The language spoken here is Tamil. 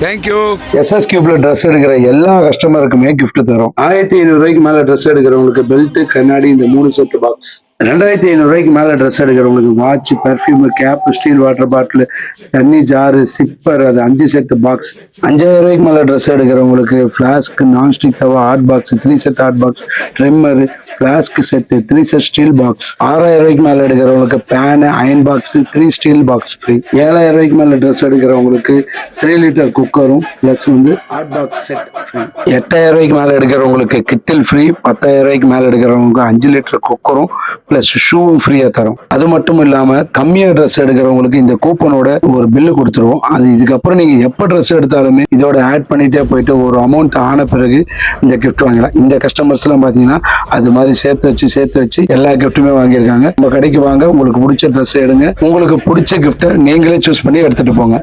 தேங்க்யூ எஸ்எஸ் கியூப்ல ட்ரெஸ் எடுக்கிற எல்லா கஸ்டமருக்குமே gift தரும். ஆயிரத்தி ஐநூறு ரூபாய்க்கு மேல ட்ரெஸ் எடுக்கிறவங்களுக்கு பெல்ட் கண்ணாடி இந்த மூணு செட் பாக்ஸ் ரெண்டாயிரத்தி ஐநூறு ரூபாய்க்கு மேல dress எடுக்கிறவங்களுக்கு watch perfume cap steel water bottle தண்ணி ஜாரு சிப்பர் அது அஞ்சு செட்டு பாக்ஸ் அஞ்சாயிரம் ரூபாய்க்கு மேல dress எடுக்கிறவங்களுக்கு flask nonstick tawa hot box three set hot box trimmer flask set three set steel box ஆறாயிரம் ரூபாய்க்கு மேல எடுக்கிறவங்களுக்கு fan iron box three steel box free ஏழாயிரம் ரூபாய்க்கு மேல ட்ரெஸ் எடுக்கிறவங்களுக்கு த்ரீ லிட்டர் குக்கரும் பிளஸ் வந்து ஹாட் பாக்ஸ் செட் ஃப்ரீ எட்டாயிரம் ரூபாய்க்கு மேல எடுக்கிறவங்களுக்கு கிட்டில் ஃப்ரீ பத்தாயிரம் ரூபாய்க்கு மேல எடுக்கிறவங்களுக்கு அஞ்சு லிட்டர் குக்கரும் பிளஸ் ஷூவும் ஃப்ரீயா தரும். அது மட்டும் இல்லாம கம்மியா ட்ரெஸ் எடுக்கிறவங்களுக்கு இந்த கூப்பனோட ஒரு பில்லு கொடுத்துருவோம். அது இதுக்கப்புறம் நீங்க எப்ப ட்ரெஸ் எடுத்தாலுமே இதோட ஆட் பண்ணிட்டே போயிட்டு ஒரு அமௌண்ட் ஆன பிறகு இந்த கிஃப்ட் வாங்கலாம் இந்த கஸ்டமர்ஸ் எல்லாம் பாத்தீங்கன்னா அது மாதிரி சேர்த்து வச்சு சேர்த்து வச்சு எல்லா கிஃப்ட்டுமே வாங்கியிருக்காங்க. உங்கள் கடைக்கு வாங்க உங்களுக்கு பிடிச்ச ட்ரெஸ் எடுங்க. உங்களுக்கு பிடிச்ச கிஃப்ட்டை நீங்களே சூஸ் பண்ணி எடுத்துட்டு போங்க.